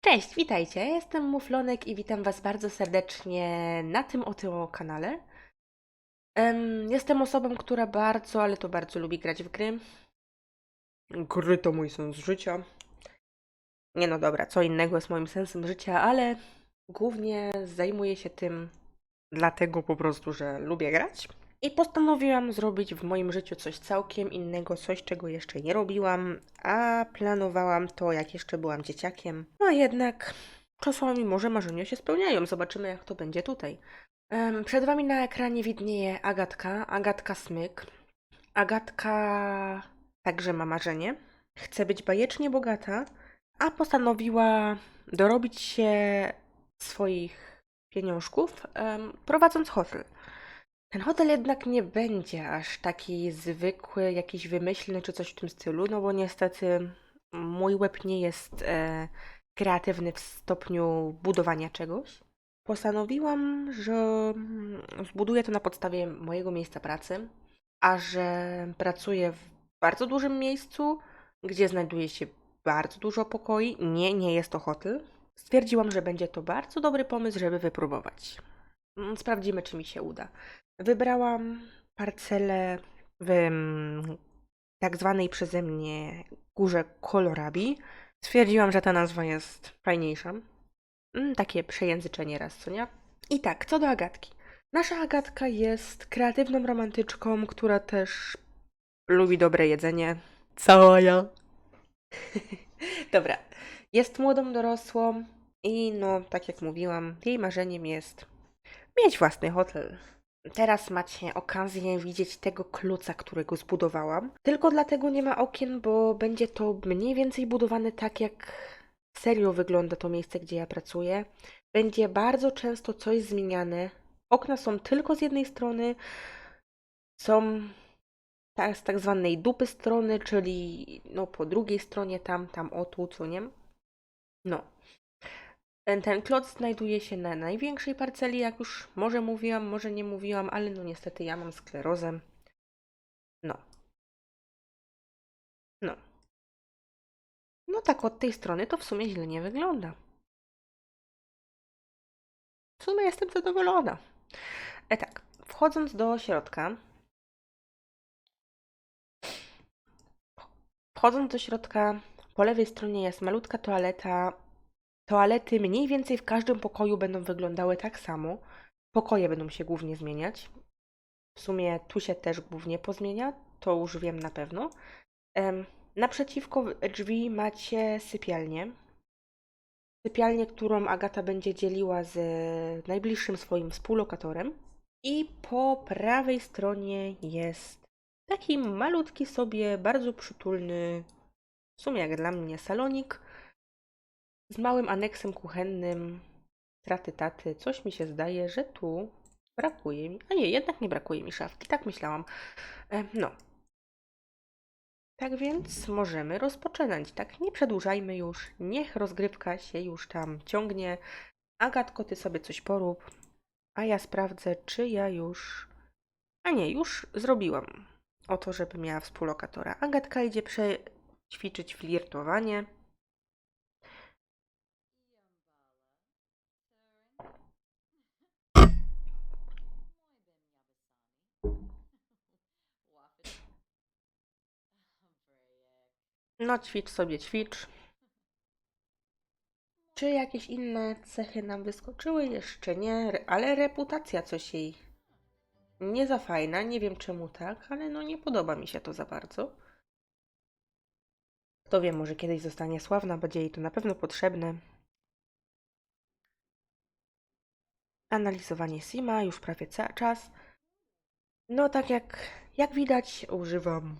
Cześć, witajcie. Jestem Muflonek i witam Was bardzo serdecznie na tym oto kanale. Em, jestem osobą, która bardzo, ale to bardzo lubi grać w gry. Gry to mój sens życia. Nie no dobra, co innego jest moim sensem życia, ale głównie zajmuję się tym dlatego po prostu, że lubię grać. I postanowiłam zrobić w moim życiu coś całkiem innego, coś czego jeszcze nie robiłam, a planowałam to jak jeszcze byłam dzieciakiem. No jednak czasami może marzenia się spełniają. Zobaczymy jak to będzie tutaj. Przed wami na ekranie widnieje Agatka, Agatka Smyk. Agatka także ma marzenie. Chce być bajecznie bogata, a postanowiła dorobić się swoich pieniążków, prowadząc hotel. Ten hotel jednak nie będzie aż taki zwykły, jakiś wymyślny czy coś w tym stylu, no bo niestety mój łeb nie jest e, kreatywny w stopniu budowania czegoś. Postanowiłam, że zbuduję to na podstawie mojego miejsca pracy, a że pracuję w bardzo dużym miejscu, gdzie znajduje się bardzo dużo pokoi. Nie, nie jest to hotel. Stwierdziłam, że będzie to bardzo dobry pomysł, żeby wypróbować. Mm, Sprawdzimy, czy mi się uda. Wybrałam parcelę w mm, tak zwanej przeze mnie górze Kolorabi. Stwierdziłam, że ta nazwa jest fajniejsza. Mm, Takie przejęzyczenie raz, co nie? I tak, co do Agatki. Nasza Agatka jest kreatywną romantyczką, która też lubi dobre jedzenie. Cała ja. Dobra. Jest młodą dorosłą i no, tak jak mówiłam, jej marzeniem jest mieć własny hotel. Teraz macie okazję widzieć tego kluca, którego zbudowałam. Tylko dlatego nie ma okien, bo będzie to mniej więcej budowane tak, jak serio wygląda to miejsce, gdzie ja pracuję. Będzie bardzo często coś zmieniane. Okna są tylko z jednej strony, są z tak zwanej dupy strony, czyli no po drugiej stronie tam, tam o tu, co nie? No. Ten, kloc znajduje się na największej parceli, jak już może mówiłam, może nie mówiłam, ale no niestety ja mam sklerozę. No. No. No tak od tej strony to w sumie źle nie wygląda. W sumie jestem zadowolona. E tak, wchodząc do środka. Wchodząc do środka, po lewej stronie jest malutka toaleta. Toalety mniej więcej w każdym pokoju będą wyglądały tak samo. Pokoje będą się głównie zmieniać. W sumie tu się też głównie pozmienia, to już wiem na pewno. Naprzeciwko drzwi macie sypialnię. Sypialnię, którą Agata będzie dzieliła z najbliższym swoim współlokatorem. I po prawej stronie jest taki malutki sobie, bardzo przytulny, w sumie jak dla mnie, salonik z małym aneksem kuchennym. Traty taty, coś mi się zdaje, że tu brakuje mi. A nie, jednak nie brakuje mi szafki, tak myślałam. E, no. Tak więc możemy rozpoczynać, tak? Nie przedłużajmy już. Niech rozgrywka się już tam ciągnie. Agatko, ty sobie coś porób, a ja sprawdzę, czy ja już. A nie, już zrobiłam. O to, żeby miała współlokatora. Agatka idzie przećwiczyć flirtowanie. No, ćwicz sobie, ćwicz. Czy jakieś inne cechy nam wyskoczyły? Jeszcze nie, ale reputacja coś jej nie za fajna. Nie wiem czemu tak, ale no nie podoba mi się to za bardzo. Kto wie, może kiedyś zostanie sławna, będzie jej to na pewno potrzebne. Analizowanie Sima, już prawie cały czas. No tak jak, jak widać, używam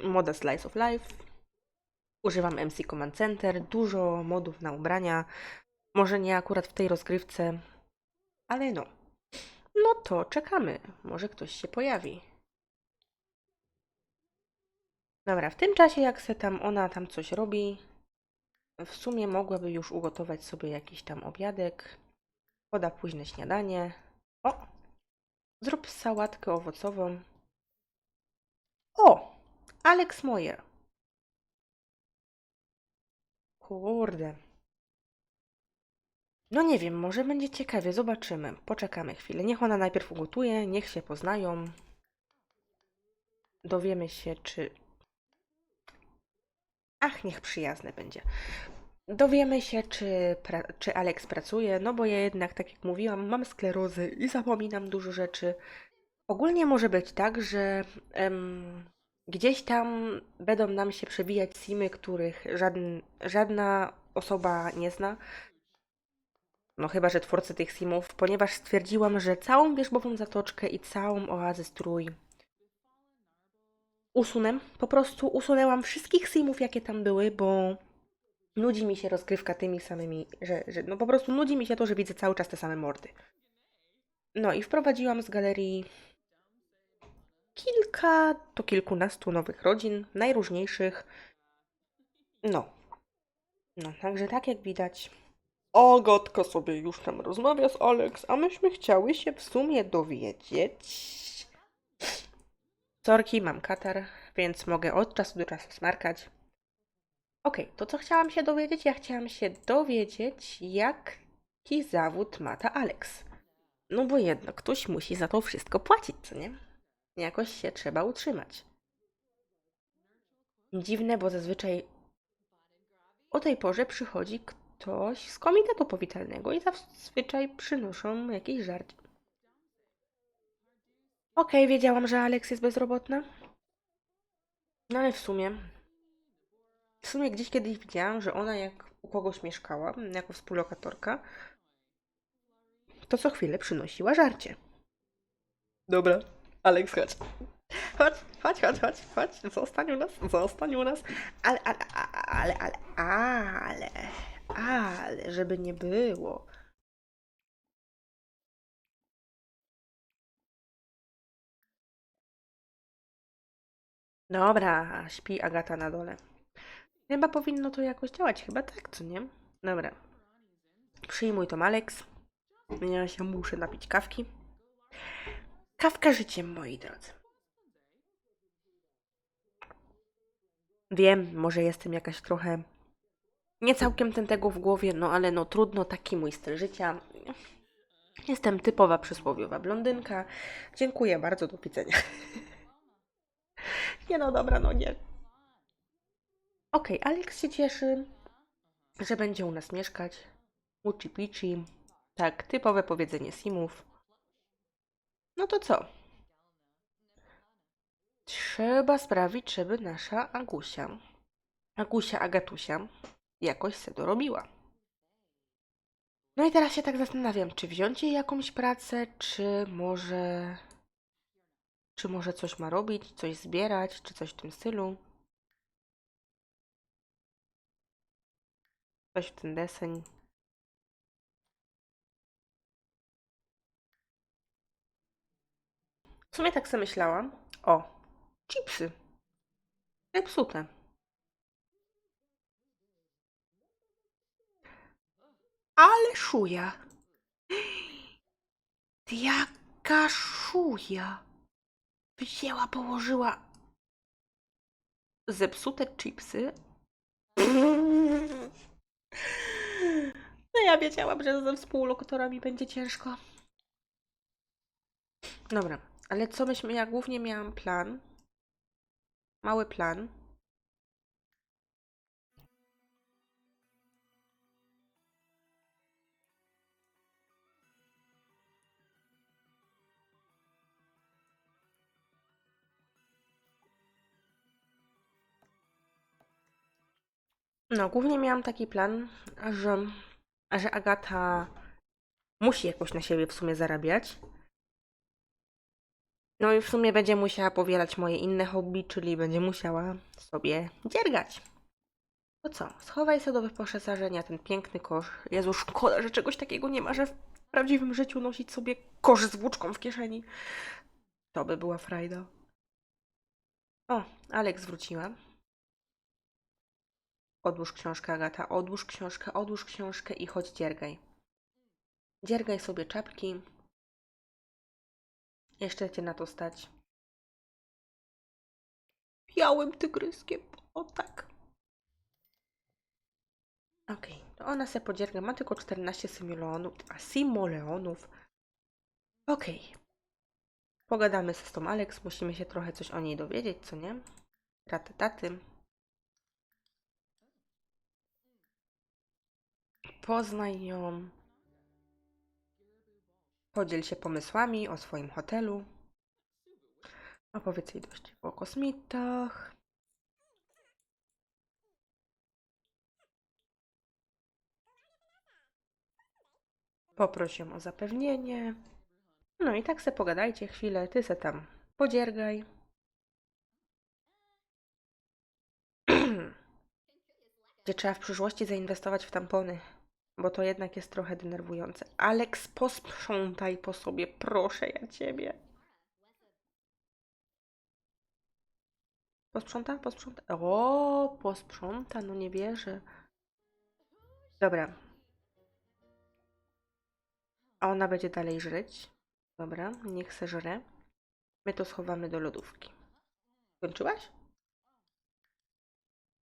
moda Slice of Life. Używam MC Command Center, dużo modów na ubrania. Może nie akurat w tej rozgrywce, ale no. No to czekamy. Może ktoś się pojawi. Dobra, w tym czasie jak se tam ona tam coś robi, w sumie mogłaby już ugotować sobie jakiś tam obiadek. Poda późne śniadanie. O! Zrób sałatkę owocową. O! Alex Moyer. Kurde. No nie wiem, może będzie ciekawie, zobaczymy. Poczekamy chwilę. Niech ona najpierw ugotuje, niech się poznają. Dowiemy się, czy. Ach, niech przyjazne będzie. Dowiemy się, czy, czy Alex pracuje, no bo ja jednak, tak jak mówiłam, mam sklerozę i zapominam dużo rzeczy. Ogólnie może być tak, że em, gdzieś tam będą nam się przewijać simy, których żadn, żadna osoba nie zna. No chyba, że twórcy tych simów, ponieważ stwierdziłam, że całą wierzbową zatoczkę i całą oazę strój usunę. Po prostu usunęłam wszystkich simów, jakie tam były, bo nudzi mi się rozgrywka tymi samymi, że, że no po prostu nudzi mi się to, że widzę cały czas te same mordy. No i wprowadziłam z galerii kilka do kilkunastu nowych rodzin, najróżniejszych. No. No, także tak jak widać. Agatka sobie już tam rozmawia z Alex, a myśmy chciały się w sumie dowiedzieć. Sorki, mam katar, więc mogę od czasu do czasu smarkać. Okej, to co chciałam się dowiedzieć? Ja chciałam się dowiedzieć, jaki zawód ma ta Alex. No bo jednak ktoś musi za to wszystko płacić, co nie? Jakoś się trzeba utrzymać. Dziwne, bo zazwyczaj o tej porze przychodzi ktoś z komitetu powitalnego i zazwyczaj przynoszą jakieś żarcie. Okej, wiedziałam, że Alex jest bezrobotna. No ale w sumie. W sumie gdzieś kiedyś widziałam, że ona jak u kogoś mieszkała, jako współlokatorka, to co chwilę przynosiła żarcie. Dobra, Alex, chodź. Chodź, chodź, chodź, chodź, chodź, zostań u nas, zostań u nas. Ale, ale, ale, ale, ale, ale, żeby nie było. Dobra, śpi Agata na dole. Chyba powinno to jakoś działać, chyba tak, co nie? Dobra. Przyjmuj to, Alex. Ja się muszę napić kawki. Kawka życiem, moi drodzy. Wiem, może jestem jakaś trochę nie całkiem ten tego w głowie, no ale no trudno, taki mój styl życia. Jestem typowa przysłowiowa blondynka. Dziękuję bardzo, do widzenia. nie no, dobra, no nie. Okej, Alex się cieszy, że będzie u nas mieszkać. Uchi pichi. Tak, typowe powiedzenie simów. No to co? Trzeba sprawić, żeby nasza Agusia, Agusia Agatusia, jakoś se dorobiła. No i teraz się tak zastanawiam, czy wziąć jej jakąś pracę, czy może... Czy może coś ma robić, coś zbierać, czy coś w tym stylu. Coś w ten deseń. W sumie tak sobie myślałam. O, chipsy. Zepsute. Ale szuja. Jaka szuja. Wzięła, położyła zepsute chipsy. No ja wiedziałam, że ze współlokatorami będzie ciężko. Dobra, ale co myśmy, ja głównie miałam plan. Mały plan. No, głównie miałam taki plan, że, że Agata musi jakoś na siebie w sumie zarabiać. No i w sumie będzie musiała powielać moje inne hobby, czyli będzie musiała sobie dziergać. To co? Schowaj sobie do wyposażenia ten piękny kosz. Jezu, szkoda, że czegoś takiego nie ma, że w prawdziwym życiu nosić sobie kosz z włóczką w kieszeni. To by była frajda. O, Alex wróciła. Odłóż książkę, Agata, odłóż książkę, odłóż książkę i chodź dziergaj. Dziergaj sobie czapki. Jeszcze cię na to stać. Białym tygryskiem. O tak. Okej. To ona se podzierga, ma tylko 14 simoleonów, a simoleonów. Okej. Pogadamy z tą Alex, musimy się trochę coś o niej dowiedzieć, co nie? Taty, taty. Poznaj ją. Podziel się pomysłami o swoim hotelu. Opowiedz jej dość o kosmitach. Poproś ją o zapewnienie. No i tak se pogadajcie chwilę, ty se tam podziergaj. Gdzie trzeba w przyszłości zainwestować w tampony, bo to jednak jest trochę denerwujące. Aleks, posprzątaj po sobie, proszę ja ciebie. Posprząta? Posprząta? O, posprząta, no nie wierzę. Dobra. A ona będzie dalej żreć. Dobra, niech se żre. My to schowamy do lodówki. Kończyłaś?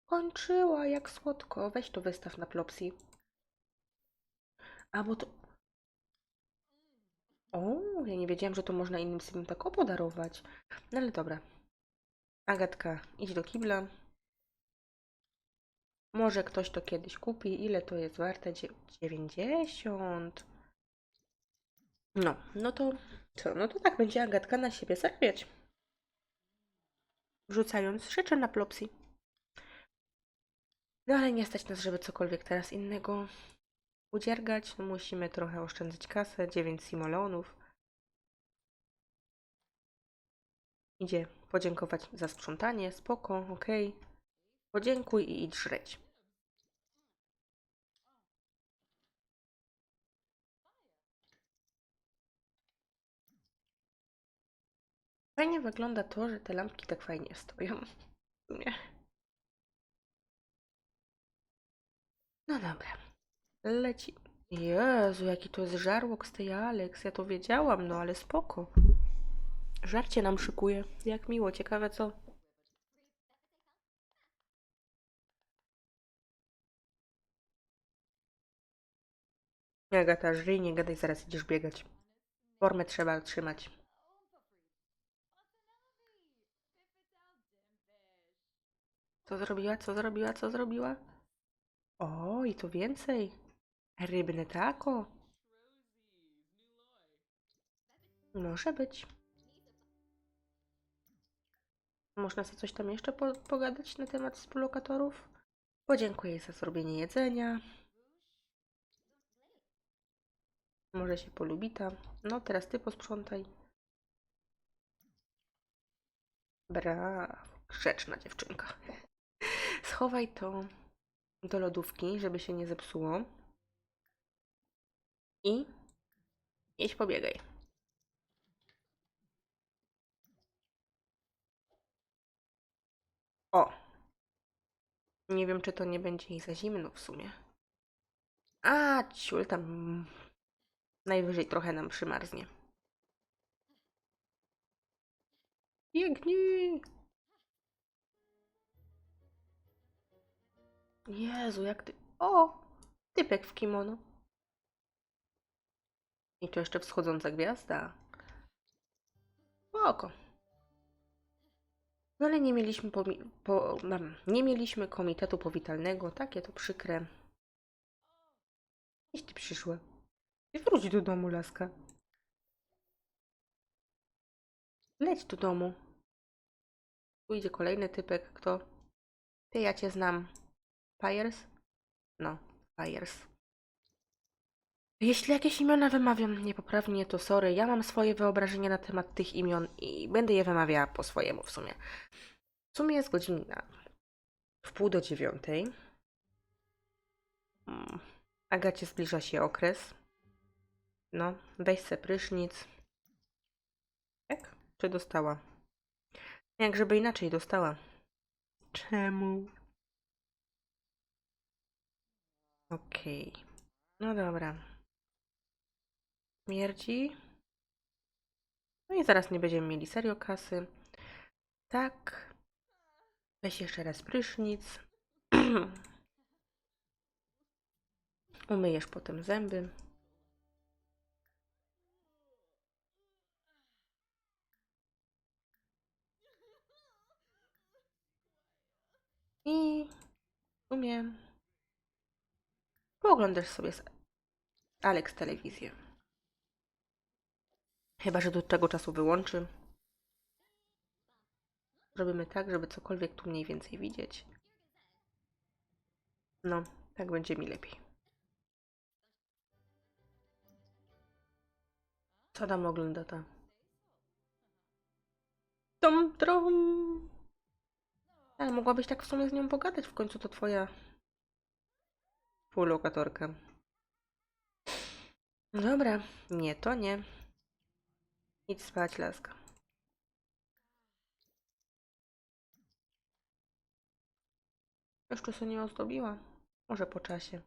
Kończyła, jak słodko. Weź to wystaw na plopsy. A bo to... O, ja nie wiedziałam, że to można innym sobie tak opodarować. No ale dobra. Agatka, idź do kibla. Może ktoś to kiedyś kupi. Ile to jest warte? Dzie- 90. No, no to co? No to tak będzie Agatka na siebie zarabiać. Wrzucając rzeczy na plopsy. No ale nie stać nas, żeby cokolwiek teraz innego udziergać. Musimy trochę oszczędzić kasę. 9 simoleonów. Idzie podziękować za sprzątanie. Spoko, okej. Podziękuj i idź żreć. Fajnie wygląda to, że te lampki tak fajnie stoją. Sumie. No dobra. Leci. Jezu, jaki to jest żarłok z tej Alex. Ja to wiedziałam, no ale spoko. Żarcie nam szykuje. Jak miło, ciekawe co. Agata, żyj, nie gadaj, zaraz idziesz biegać. Formę trzeba trzymać. Co zrobiła, co zrobiła, co zrobiła? O, i to więcej. Rybne tako. Może być. Można sobie coś tam jeszcze po pogadać na temat współlokatorów? Podziękuję za zrobienie jedzenia. Może się polubi ta. No, teraz ty posprzątaj. Brawo. Grzeczna dziewczynka. Schowaj to do lodówki, żeby się nie zepsuło. I idź pobiegaj. O! Nie wiem, czy to nie będzie jej za zimno w sumie. A, ciul tam najwyżej trochę nam przymarznie. Biegnij! Jezu, jak ty... O! Typek w kimono. I to jeszcze wschodząca gwiazda. Oko. No ale nie mieliśmy, pomi- po, em, nie mieliśmy komitetu powitalnego. Takie to przykre. Gdzieś ty przyszła. I wróć do domu, laska. Leć do domu. Tu idzie kolejny typek. Kto? Ty, ja cię znam. Fires? No, Fires. Jeśli jakieś imiona wymawiam niepoprawnie, to sorry. Ja mam swoje wyobrażenie na temat tych imion i będę je wymawiała po swojemu w sumie. W sumie jest godzina w pół do dziewiątej. Mm, Agacie zbliża się okres. No, weź se prysznic. Jak? Czy dostała? Jak żeby inaczej dostała. Czemu? Okej. No dobra. Śmierdzi. No i zaraz nie będziemy mieli serio kasy. Tak. Weź jeszcze raz prysznic. Umyjesz potem zęby. I umiem. Pooglądasz sobie z Alex telewizję. Chyba, że do tego czasu wyłączy. Robimy tak, żeby cokolwiek tu mniej więcej widzieć. No, tak będzie mi lepiej. Co tam ogląda ta? Tom, trom. Ale mogłabyś tak w sumie z nią pogadać, w końcu to twoja współlokatorka. Dobra, nie, to nie. Idź spać, laska. Jeszcze się nie ozdobiła. Może po czasie.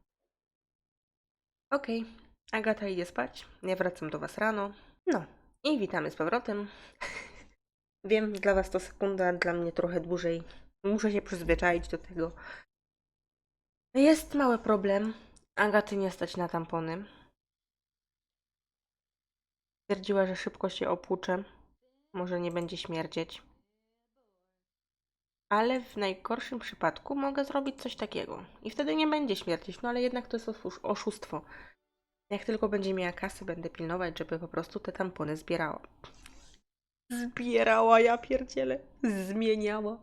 Okej, Agata idzie spać. Ja wracam do Was rano. No, i witamy z powrotem. Wiem, dla Was to sekunda, dla mnie trochę dłużej. Muszę się przyzwyczaić do tego. Jest mały problem. Agaty nie stać na tampony. Stwierdziła, że szybko się opłucze. Może nie będzie śmierdzieć. Ale w najgorszym przypadku mogę zrobić coś takiego. I wtedy nie będzie śmierdzieć. No ale jednak to jest oszu- oszustwo. Jak tylko będzie miała kasy, będę pilnować, żeby po prostu te tampony zbierała. Zbierała, ja pierdzielę. Zmieniała.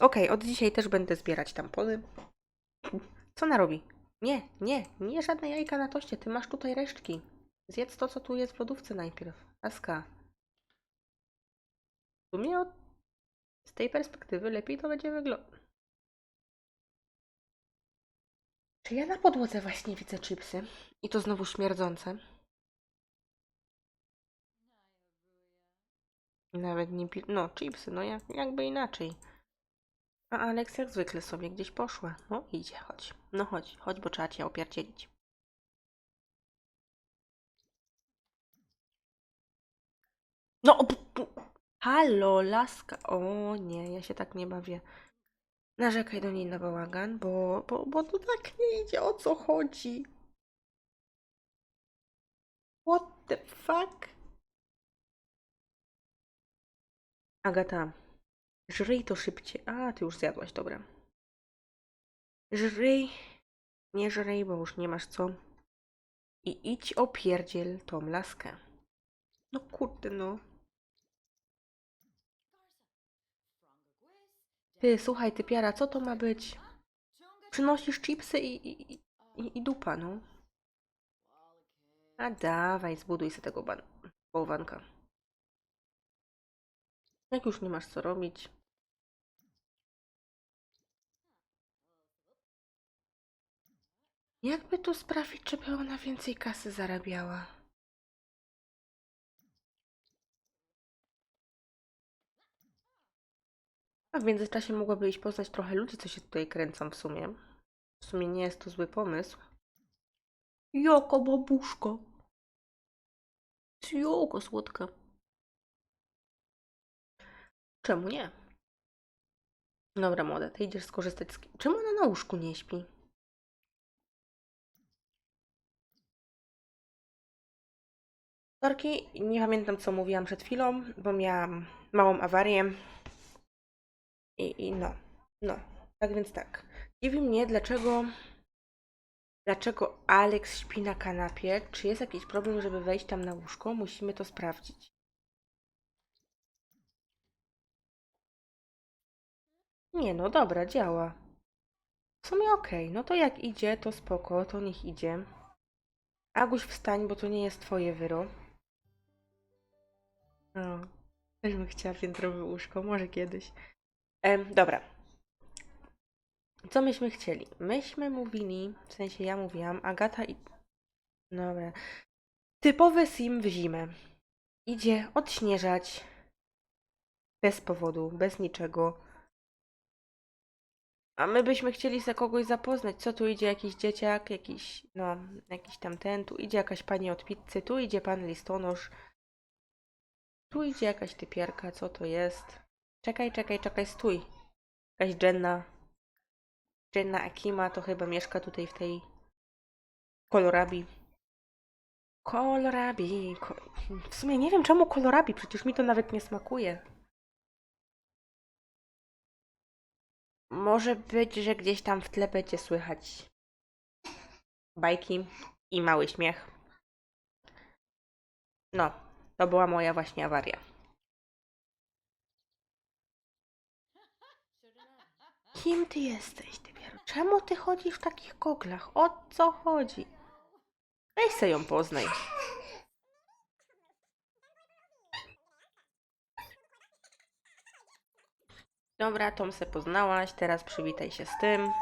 Okej, od dzisiaj też będę zbierać tampony. Co ona robi? Nie, nie, nie żadne jajka na toście. Ty masz tutaj resztki. Zjedz to, co tu jest w lodówce najpierw. Laska. W sumie od... z tej perspektywy lepiej to będzie wyglądać. Czy ja na podłodze właśnie widzę chipsy? I to znowu śmierdzące. Nawet nie pi... No, chipsy, no jak, jakby inaczej. A Alex jak zwykle sobie gdzieś poszła. No idzie, chodź. No chodź, chodź, bo trzeba cię opierdzielić. No, p- p- halo, laska. O nie, ja się tak nie bawię. Narzekaj do niej na bałagan, bo, bo, bo to tak nie idzie, o co chodzi. What the fuck? Agata, żryj to szybciej. A, ty już zjadłaś, dobra. Żryj. Nie żryj, bo już nie masz co. I idź opierdziel tą laskę. No kurde, no. Ty, słuchaj, ty piara, co to ma być? Przynosisz chipsy i, i, i, i dupa, no. A dawaj, zbuduj sobie tego bałwanka. Jak już nie masz co robić. Jakby to sprawić, żeby ona więcej kasy zarabiała? A w międzyczasie mogłaby iść poznać trochę ludzi, co się tutaj kręcą w sumie. W sumie nie jest to zły pomysł. Joko, babuszko. Joko, słodka. Czemu nie? Dobra, młoda, ty idziesz skorzystać z... Czemu ona na łóżku nie śpi? Sorki, nie pamiętam co mówiłam przed chwilą, bo miałam małą awarię. I, I no, no, tak więc tak. Dziwi mnie, dlaczego, dlaczego Alex śpi na kanapie. Czy jest jakiś problem, żeby wejść tam na łóżko? Musimy to sprawdzić. Nie no, dobra, działa. W sumie okej, no to jak idzie, to spoko, to niech idzie. Aguś, wstań, bo to nie jest twoje wyro. No, też bym chciała piętrowe łóżko, może kiedyś. Dobra. Co myśmy chcieli? Myśmy mówili, w sensie ja mówiłam, Agata i... Dobra. Typowy sim w zimę. Idzie odśnieżać. Bez powodu, bez niczego. A my byśmy chcieli za kogoś zapoznać. Co tu idzie jakiś dzieciak, jakiś, no, jakiś tam ten, tu idzie jakaś pani od pizzy, tu idzie pan listonosz. Tu idzie jakaś typierka, co to jest? Czekaj, czekaj, czekaj, stój. Jakaś Jenna. Jenna Akima to chyba mieszka tutaj w tej Kolorabi. Kolorabi. Ko w sumie nie wiem czemu kolorabi, przecież mi to nawet nie smakuje. Może być, że gdzieś tam w tle będzie słychać bajki i mały śmiech. No, to była moja właśnie awaria. Kim ty jesteś, ty wiaro? Czemu ty chodzisz w takich goglach? O co chodzi? Weź se ją poznaj. Dobra, Tom se poznałaś, teraz przywitaj się z tym.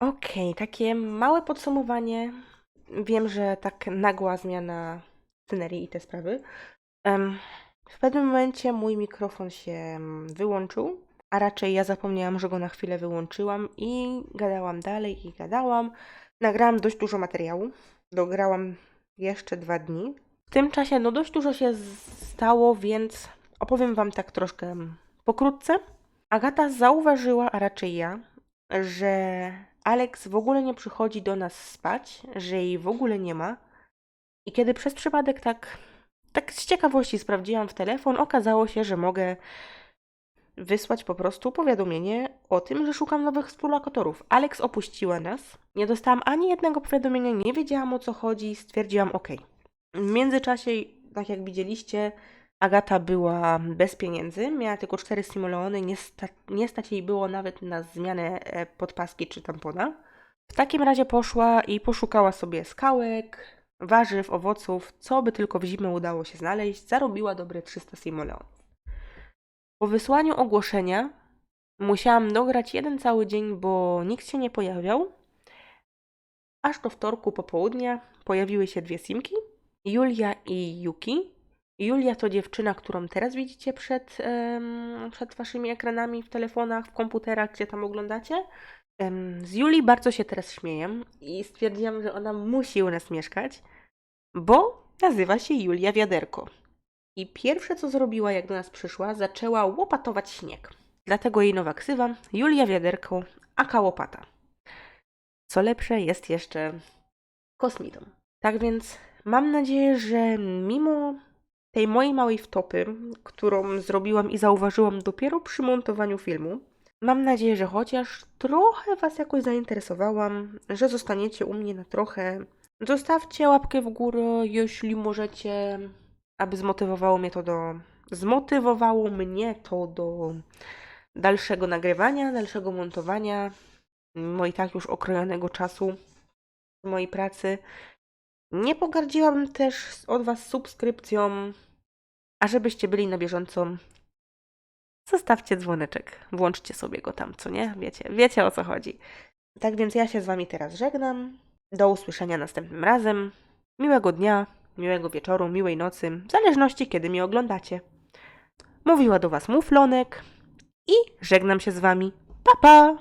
Okej, takie małe podsumowanie. Wiem, że tak nagła zmiana scenerii i te sprawy. W pewnym momencie mój mikrofon się mm, wyłączył, a raczej ja zapomniałam, że go na chwilę wyłączyłam i gadałam dalej i gadałam. Nagrałam dość dużo materiału. Dograłam jeszcze dwa dni. W tym czasie no dość dużo się stało, więc opowiem Wam tak troszkę mm, pokrótce. Agata zauważyła, a raczej ja, że Alex w ogóle nie przychodzi do nas spać, że jej w ogóle nie ma. I kiedy przez przypadek tak, tak z ciekawości sprawdziłam w telefon, okazało się, że mogę wysłać po prostu powiadomienie o tym, że szukam nowych współlokatorów. Alex opuściła nas. Nie dostałam ani jednego powiadomienia, nie wiedziałam o co chodzi, stwierdziłam ok. W międzyczasie, tak jak widzieliście, Agata była bez pieniędzy, miała tylko cztery simoleony, nie, sta nie stać jej było nawet na zmianę e, podpaski czy tampona. W takim razie poszła i poszukała sobie skałek, warzyw, owoców, co by tylko w zimę udało się znaleźć, zarobiła dobre 300 simoleonów. Po wysłaniu ogłoszenia musiałam dograć jeden cały dzień, bo nikt się nie pojawiał. Aż do wtorku popołudnia pojawiły się dwie simki, Julia i Yuki. Julia to dziewczyna, którą teraz widzicie przed, em, przed waszymi ekranami w telefonach, w komputerach, gdzie tam oglądacie. Z Julii bardzo się teraz śmieję i stwierdziłam, że ona musi u nas mieszkać, bo nazywa się Julia Wiaderko. I pierwsze co zrobiła, jak do nas przyszła, zaczęła łopatować śnieg. Dlatego jej nowa ksywa Julia Wiaderko, aka łopata. Co lepsze, jest jeszcze kosmitą. Tak więc mam nadzieję, że mimo tej mojej małej wtopy, którą zrobiłam i zauważyłam dopiero przy montowaniu filmu, mam nadzieję, że chociaż trochę Was jakoś zainteresowałam, że zostaniecie u mnie na trochę. Zostawcie łapkę w górę, jeśli możecie, aby zmotywowało mnie to do. Zmotywowało mnie to do dalszego nagrywania, dalszego montowania, mimo i tak już okrojonego czasu mojej pracy. Nie pogardziłabym też od Was subskrypcją, a żebyście byli na bieżąco, zostawcie dzwoneczek, włączcie sobie go tam, co nie? Wiecie, wiecie o co chodzi. Tak więc ja się z Wami teraz żegnam. Do usłyszenia następnym razem. Miłego dnia, miłego wieczoru, miłej nocy, w zależności kiedy mnie oglądacie. Mówiła do Was Muflonek i żegnam się z Wami. Pa, pa!